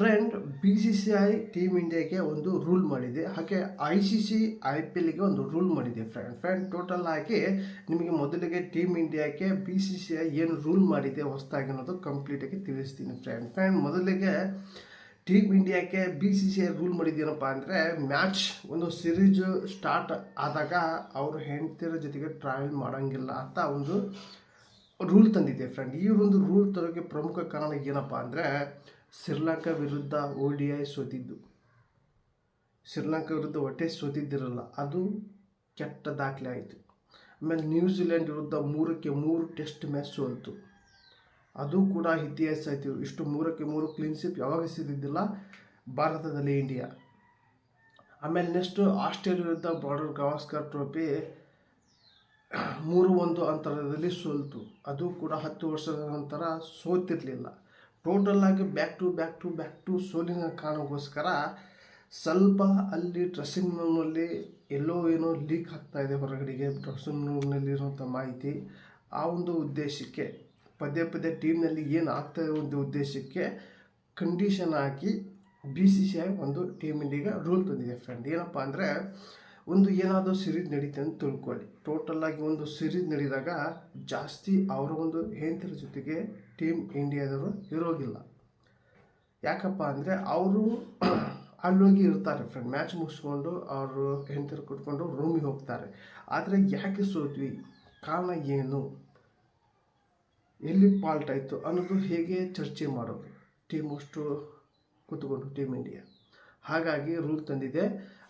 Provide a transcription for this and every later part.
Friend B C C I team ಇಂಡಿಯಾಗೆ ಒಂದು rule ಮಾಡಿದೆ. ಹಾಗೆ I C C I P ಎಲ್ಗೆ ಒಂದು ರೂಲ್ ಮಾಡಿದೆ ಫ್ರೆಂಡ್. ಫ್ರೆಂಡ್, ಟೋಟಲ್ ಆಗಿ ನಿಮಗೆ ಮೊದಲಿಗೆ ಟೀಮ್ ಇಂಡಿಯಾಕ್ಕೆ ಬಿ ಸಿ ಸಿ ಐ ಏನು ರೂಲ್ ಮಾಡಿದೆ ಹೊಸದಾಗಿ ಅನ್ನೋದು ಕಂಪ್ಲೀಟಾಗಿ ತಿಳಿಸ್ತೀನಿ ಫ್ರೆಂಡ್. ಫ್ರೆಂಡ್, ಮೊದಲಿಗೆ team ಇಂಡಿಯಾಕ್ಕೆ B C C I rule ಮಾಡಿದ್ದೇನಪ್ಪ ಅಂದರೆ ಮ್ಯಾಚ್ ಒಂದು ಸಿರೀಸು ಸ್ಟಾರ್ಟ್ ಆದಾಗ ಅವರು ಹೆಂಡತಿರ ಜೊತೆಗೆ ಟ್ರಾವೆಲ್ ಮಾಡೋಂಗಿಲ್ಲ ಅಂತ ಒಂದು ರೂಲ್ ತಂದಿದೆ ಫ್ರೆಂಡ್. ಈ ಒಂದು ರೂಲ್ ತರೋಕ್ಕೆ ಪ್ರಮುಖ ಕಾರಣ ಏನಪ್ಪ ಅಂದರೆ ಶ್ರೀಲಂಕಾ ವಿರುದ್ಧ ಐ ಸೋತಿದ್ದು. ಶ್ರೀಲಂಕಾ ವಿರುದ್ಧ ಒಟ್ಟೆ ಸೋತಿದ್ದಿರಲ್ಲ, ಅದು ಕೆಟ್ಟ ದಾಖಲೆ ಆಯಿತು. ಆಮೇಲೆ ನ್ಯೂಜಿಲೆಂಡ್ ವಿರುದ್ಧ ಮೂರಕ್ಕೆ ಮೂರು ಟೆಸ್ಟ್ ಮ್ಯಾಚ್ ಸೋಲ್ತು ಅದು ಕೂಡ ಇತಿಹಾಸ ಆಯಿತು. ಇಷ್ಟು ಮೂರಕ್ಕೆ ಮೂರು ಕ್ಲೀನ್ ಶಿಪ್ ಯಾವಾಗ ಸಿದ್ದಿದ್ದಿಲ್ಲ ಭಾರತದಲ್ಲಿ ಇಂಡಿಯಾ. ಆಮೇಲೆ ನೆಕ್ಸ್ಟು ಆಸ್ಟ್ರೇಲಿಯಾ ವಿರುದ್ಧ ಬಾರ್ಡರ್ ಗವಾಸ್ಕರ್ ಟ್ರೋಫಿ ಮೂರು ಒಂದು ಅಂತರದಲ್ಲಿ ಸೋಲ್ತು. ಅದು ಕೂಡ ಹತ್ತು ವರ್ಷದ ನಂತರ ಸೋತಿರಲಿಲ್ಲ. ಟೋಟಲ್ ಆಗಿ back to back to back to ಸೋಲಿನ ಕಾರಣಕ್ಕೋಸ್ಕರ ಸ್ವಲ್ಪ ಅಲ್ಲಿ ಡ್ರೆಸ್ಸಿಂಗ್ ರೂಮ್ನಲ್ಲಿ ಎಲ್ಲೋ ಏನೋ ಲೀಕ್ ಆಗ್ತಾ ಇದೆ ಹೊರಗಡೆಗೆ ಡ್ರೆಸ್ಸಿಂಗ್ ರೂಮ್ನಲ್ಲಿರುವಂಥ ಮಾಹಿತಿ. ಆ ಒಂದು ಉದ್ದೇಶಕ್ಕೆ, ಪದೇ ಪದೇ ಟೀಮ್ನಲ್ಲಿ ಏನು ಆಗ್ತಾ ಇದೆ ಒಂದು ಉದ್ದೇಶಕ್ಕೆ ಕಂಡೀಷನ್ ಹಾಕಿ ಬಿ ಸಿ ಸಿ ಐ ಒಂದು ಟೀಮ್ ಇಂಡಿಯಾಗೆ ರೂಲ್ ತಂದಿದೆ ಫ್ರೆಂಡ್ ಏನಪ್ಪ ಅಂದರೆ ಒಂದು ಏನಾದರೂ ಸಿರೀಸ್ ನಡೀತೆ ಅಂತ ತಿಳ್ಕೊಳ್ಳಿ. ಟೋಟಲ್ ಆಗಿ ಒಂದು ಸಿರೀಸ್ ನಡೆದಾಗ ಜಾಸ್ತಿ ಅವರ ಒಂದು ಹೆಂಡತಿರ ಜೊತೆಗೆ ಟೀಮ್ ಇಂಡಿಯಾದವರು ಇರೋಗಿಲ್ಲ. ಯಾಕಪ್ಪ ಅಂದರೆ ಅವರು ಅಲ್ಲೋಗಿ ಇರ್ತಾರೆ ಫ್ರೆಂಡ್ ಮ್ಯಾಚ್ ಮುಗಿಸ್ಕೊಂಡು ಅವರು ಹೆಂಡತಿರು ಕುಟ್ಕೊಂಡು ರೂಮಿಗೆ ಹೋಗ್ತಾರೆ. ಆದರೆ ಯಾಕೆ ಸೋತ್ವಿ? ಕಾರಣ ಏನು? ಎಲ್ಲಿ ಫಾಲ್ಟ್ ಆಯಿತು ಅನ್ನೋದು ಹೇಗೆ ಚರ್ಚೆ ಮಾಡೋದು? ಟೀಮ್ ಅಷ್ಟು ಕೂತ್ಕೊಂಡು ಟೀಮ್ ಇಂಡಿಯಾ ಹಾಗಾಗಿ ರೂಲ್ ತಂದಿದೆ.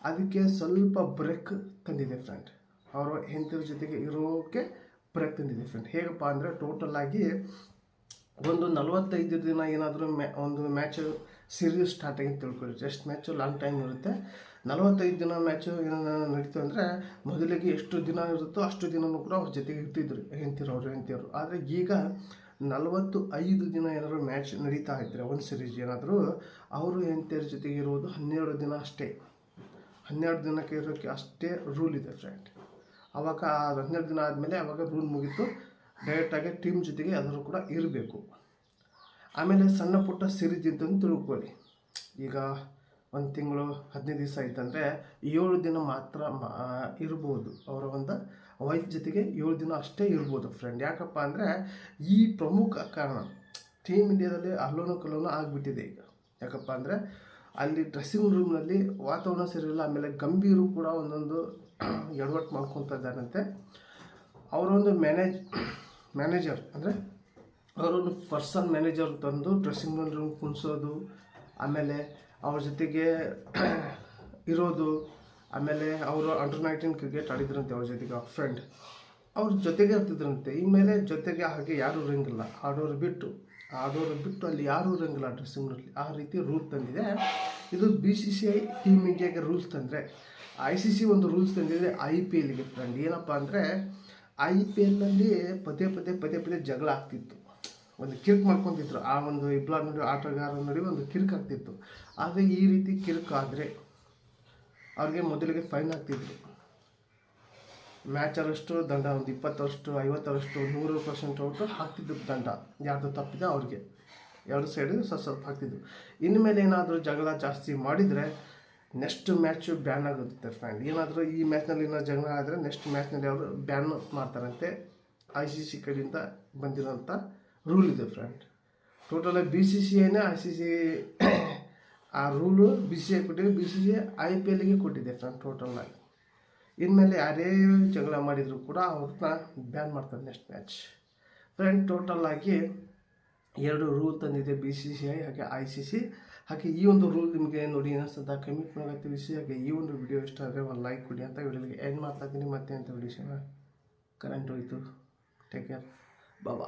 ಅದಕ್ಕೆ ಸ್ವಲ್ಪ ಬ್ರೇಕ್ ತಂದಿದೆ ಫ್ರೆಂಡ್ ಅವರು ಹೆಂಡತಿರ ಜೊತೆಗೆ ಇರೋಕ್ಕೆ ಬ್ರೇಕ್ ತಂದಿದೆ ಫ್ರೆಂಡ್ ಹೇಗಪ್ಪ ಅಂದರೆ ಟೋಟಲ್ ಆಗಿ ಒಂದು ನಲವತ್ತೈದು ದಿನ ಏನಾದರೂ ಮ್ಯಾ ಒಂದು ಮ್ಯಾಚ್ ಸೀರೀಸ್ ಸ್ಟಾರ್ಟ್ ಆಗಿ ತಿಳ್ಕೊಳ್ಳಿ. ಜಸ್ಟ್ ಮ್ಯಾಚು ಲಾಂಗ್ ಟೈಮ್ ಇರುತ್ತೆ. ನಲವತ್ತೈದು ದಿನ ಮ್ಯಾಚು ನಡೀತು ಅಂದರೆ ಮೊದಲಿಗೆ ಎಷ್ಟು ದಿನ ಇರುತ್ತೋ ಅಷ್ಟು ದಿನವೂ ಕೂಡ ಅವ್ರ ಜೊತೆಗೆ ಇರ್ತಿದ್ರು ಹೆಂತಿರು ಅವ್ರು ಹೆಂಡ್ತಿಯವರು ಆದರೆ ಈಗ ನಲವತ್ತು ಐದು ದಿನ ಏನಾದರೂ ಮ್ಯಾಚ್ ನಡೀತಾ ಇದ್ದರೆ ಒಂದು ಸಿರೀಸ್ ಏನಾದರೂ, ಅವರು ಹೆಂಡ್ತಿಯರ ಜೊತೆಗೆ ಇರುವುದು ಹನ್ನೆರಡು ದಿನ ಅಷ್ಟೇ. ಹನ್ನೆರಡು ದಿನಕ್ಕೆ ಇರೋಕ್ಕೆ ಅಷ್ಟೇ ರೂಲ್ ಇದೆ ಫ್ರೆಂಡ್ ಆವಾಗ ಹನ್ನೆರಡು ದಿನ ಆದಮೇಲೆ ಆವಾಗ ರೂಲ್ ಮುಗೀತು ಡೈರೆಕ್ಟಾಗಿ ಟೀಮ್ ಜೊತೆಗೆ ಎಲ್ಲರೂ ಕೂಡ ಇರಬೇಕು. ಆಮೇಲೆ ಸಣ್ಣ ಪುಟ್ಟ ಸಿರೀಸ್ ಇದ್ದಂತ ತಿಳ್ಕೊಳ್ಳಿ. ಈಗ ಒಂದು ತಿಂಗಳು ಹದಿನೈದು ದಿವಸ ಇತ್ತಂದರೆ ಏಳು ದಿನ ಮಾತ್ರ ಮಾ, ಇರ್ಬೋದು ಅವರ ಒಂದು ವೈಫ್ ಜೊತೆಗೆ ಏಳು ದಿನ ಅಷ್ಟೇ ಇರ್ಬೋದು ಫ್ರೆಂಡ್ ಯಾಕಪ್ಪ ಅಂದರೆ ಈ ಪ್ರಮುಖ ಕಾರಣ ಟೀಮ್ ಇಂಡಿಯಾದಲ್ಲಿ ಅಲ್ಲೋನು ಕಲ್ಲೋನು ಆಗಿಬಿಟ್ಟಿದೆ ಈಗ. ಯಾಕಪ್ಪ ಅಂದರೆ ಅಲ್ಲಿ ಡ್ರೆಸ್ಸಿಂಗ್ ರೂಮ್ನಲ್ಲಿ ವಾತಾವರಣ ಸರಿಯಿಲ್ಲ ಆಮೇಲೆ ಗಂಭೀರು ಕೂಡ ಒಂದೊಂದು ಎಡವಟ್ಟು ಮಾಡ್ಕೊತಾ ಇದ್ದಾರಂತೆ ಅವರೊಂದು ಮ್ಯಾನೇಜ್ ಮ್ಯಾನೇಜರ್ ಅಂದರೆ ಅವರೊಂದು ಪರ್ಸನ್ ಮ್ಯಾನೇಜರ್ ತಂದು ಡ್ರೆಸ್ಸಿಂಗ್ ರೂಮ್ ಕುಣಿಸೋದು, ಆಮೇಲೆ ಅವ್ರ ಜೊತೆಗೆ ಇರೋದು ಆಮೇಲೆ ಅವರು ಅಂಡರ್ ನೈನ್ಟೀನ್ ಕ್ರಿಕೆಟ್ ಆಡಿದ್ರಂತೆ ಅವ್ರ ಜೊತೆಗೆ ಅವ್ರ ಫ್ರೆಂಡ್ ಅವ್ರ ಜೊತೆಗೆ ಇರ್ತಿದ್ರಂತೆ. ಇನ್ಮೇಲೆ ಜೊತೆಗೆ ಹಾಗೆ ಯಾರೂ ಇರಂಗಿಲ್ಲ. ಆಡೋರು ಬಿಟ್ಟು ಆಡೋರು ಬಿಟ್ಟು ಅಲ್ಲಿ ಯಾರೂ ಇರಂಗಿಲ್ಲ ಡ್ರೆಸ್ಸಿಂಗ್ನಲ್ಲಿ ಆ ರೀತಿ ರೂಲ್ ತಂದಿದೆ. ಇದು B C C I team ಇಂಡಿಯಾಗೆ ರೂಲ್ಸ್ ತಂದರೆ ಐ ಸಿ ಸಿ ಒಂದು ರೂಲ್ಸ್ ತಂದಿದೆ ಐ ಪಿ ಎಲ್ಗೆ ಫ್ರೆಂಡ್ ಏನಪ್ಪ ಅಂದರೆ ಐ ಪಿ ಎಲ್ನಲ್ಲಿ ಪದೇ ಪದೇ ಪದೇ ಪದೇ ಜಗಳ ಆಗ್ತಿತ್ತು. ಒಂದು ಕಿರ್ಕ್ ಮಾಡ್ಕೊತಿದ್ರು. ಆ ಒಂದು ಇಬ್ಬರ ನಡುವೆ ಆಟಗಾರರ ನಡುವೆ ಒಂದು ಕಿರ್ಕ್ ಆಗ್ತಿತ್ತು. ಆದರೆ ಈ ರೀತಿ ಕಿರ್ಕ್ ಆದರೆ ಅವ್ರಿಗೆ ಮೊದಲಿಗೆ ಫೈನ್ ಹಾಕ್ತಿದ್ರು ಮ್ಯಾಚರಷ್ಟು ದಂಡ, ಒಂದು ಇಪ್ಪತ್ತರಷ್ಟು, ಐವತ್ತರಷ್ಟು, ನೂರು ಪರ್ಸೆಂಟ್ ಔಟು ಹಾಕ್ತಿದ್ರು ದಂಡ. ಯಾರ್ದು ತಪ್ಪಿದೆ ಅವ್ರಿಗೆ. ಎರಡು ಸೈಡು ಸ್ವಲ್ಪ ಸ್ವಲ್ಪ ಹಾಕ್ತಿದ್ರು. ಇನ್ಮೇಲೆ ಏನಾದರೂ ಜಗಳ ಜಾಸ್ತಿ ಮಾಡಿದರೆ ನೆಕ್ಸ್ಟ್ ಮ್ಯಾಚು ಬ್ಯಾನ್ ಆಗುತ್ತೆ ಫ್ರೆಂಡ್ ಏನಾದರೂ ಈ ಮ್ಯಾಚ್ನಲ್ಲಿ ಏನಾದ್ರು ಜಗಳ ಆದರೆ ನೆಕ್ಸ್ಟ್ ಮ್ಯಾಚ್ನಲ್ಲಿ ಅವರು ಬ್ಯಾನ್ ಮಾಡ್ತಾರಂತೆ. ಐ ಸಿ ಸಿ ಕಡೆಯಿಂದ ಬಂದಿರೋಂಥ ರೂಲ್ ಇದೆ ಫ್ರೆಂಡ್ ಟೋಟಲಾಗಿ ಬಿ ಸಿ ಸಿ ಐನೇ ಐ ಸಿ ಸಿ ಆ ರೂಲು ಬಿ ಸಿ ಐ ಕೊಟ್ಟಿದೆ B C C I P ಎಲ್ಗೆ ಕೊಟ್ಟಿದೆ ಫ್ರೆಂಡ್ ಆಗಿ. ಇನ್ಮೇಲೆ ಯಾರೇ ಜಗಳ ಮಾಡಿದರೂ ಕೂಡ ಅವ್ರನ್ನ ಬ್ಯಾನ್ ಮಾಡ್ತಾರೆ ನೆಕ್ಸ್ಟ್ ಮ್ಯಾಚ್ ಫ್ರೆಂಡ್ ಟೋಟಲ್ ಆಗಿ ಎರಡು ರೂಲ್ ತಂದಿದೆ ಬಿ ಸಿ ಸಿ ಐ ಹಾಗೆ ಐ ಸಿ ಸಿ ಹಾಗೆ ಈ ಒಂದು ರೂಲ್ ನಿಮಗೆ ನೋಡಿ ಏನಿಸ್ತದ ಕಮಿಟ್ ಮಾಡೋ ತಿಳಿಸಿ. ಹಾಗೆ ಈ ಒಂದು ವಿಡಿಯೋ ಇಷ್ಟ ಆದರೆ ಒಂದು ಲೈಕ್ ಕೊಡಿ ಅಂತ ವಿಡಿಯೋಗೆ ಎಂಡ್ ಮಾಡ್ತಾ ಇದ್ದೀನಿ ಮತ್ತೆ ಅಂತ ವಿಡಿಯೋ ಕರೆಂಟ್ ಹೋಯಿತು. Take care bye